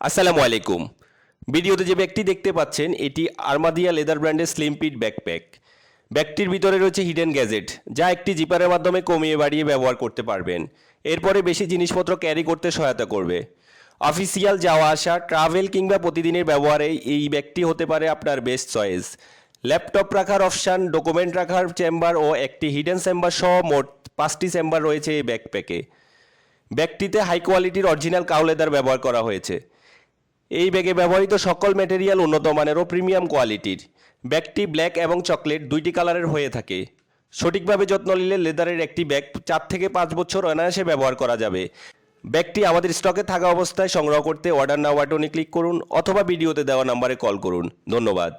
আসসালামু আলাইকুম ভিডিওতে যে ব্যাগটি দেখতে পাচ্ছেন, এটি আর্মাদিয়া লেদার ব্র্যান্ডের স্লিম পিট ব্যাকপ্যাক ব্যাগটির ভিতরে রয়েছে হিডেন গ্যাজেট যা একটি জিপারের মাধ্যমে কমিয়ে বাড়িয়ে ব্যবহার করতে পারবেন। এরপরে বেশি জিনিসপত্র ক্যারি করতে সহায়তা করবে। অফিসিয়াল যাওয়া আসা ট্রাভেল কিংবা প্রতিদিনের ব্যবহারে এই ব্যাগটি হতে পারে আপনার বেস্ট চয়েস ল্যাপটপ রাখার অপশান ডকুমেন্ট রাখার চেম্বার ও একটি হিডেন চেম্বার সহ মোট পাঁচটি চেম্বার রয়েছে এই ব্যাকপ্যাকে ব্যাগটিতে হাই কোয়ালিটির অরিজিনাল কাউ লেদার ব্যবহার করা হয়েছে। এই ব্যাগে ব্যবহৃত সকল ম্যাটেরিয়াল উন্নত মানের ও প্রিমিয়াম কোয়ালিটির ব্যাগটি ব্ল্যাক এবং চকলেট দুইটি কালারের হয়ে থাকে। সঠিকভাবে যত্ন নিলে লেদারের একটি ব্যাগ চার থেকে পাঁচ বছর অনায়াসে ব্যবহার করা যাবে। ব্যাগটি আমাদের স্টকে থাকা অবস্থায় সংগ্রহ করতে অর্ডার নাও বাটনে ক্লিক করুন অথবা ভিডিওতে দেওয়া নম্বরে কল করুন। ধন্যবাদ।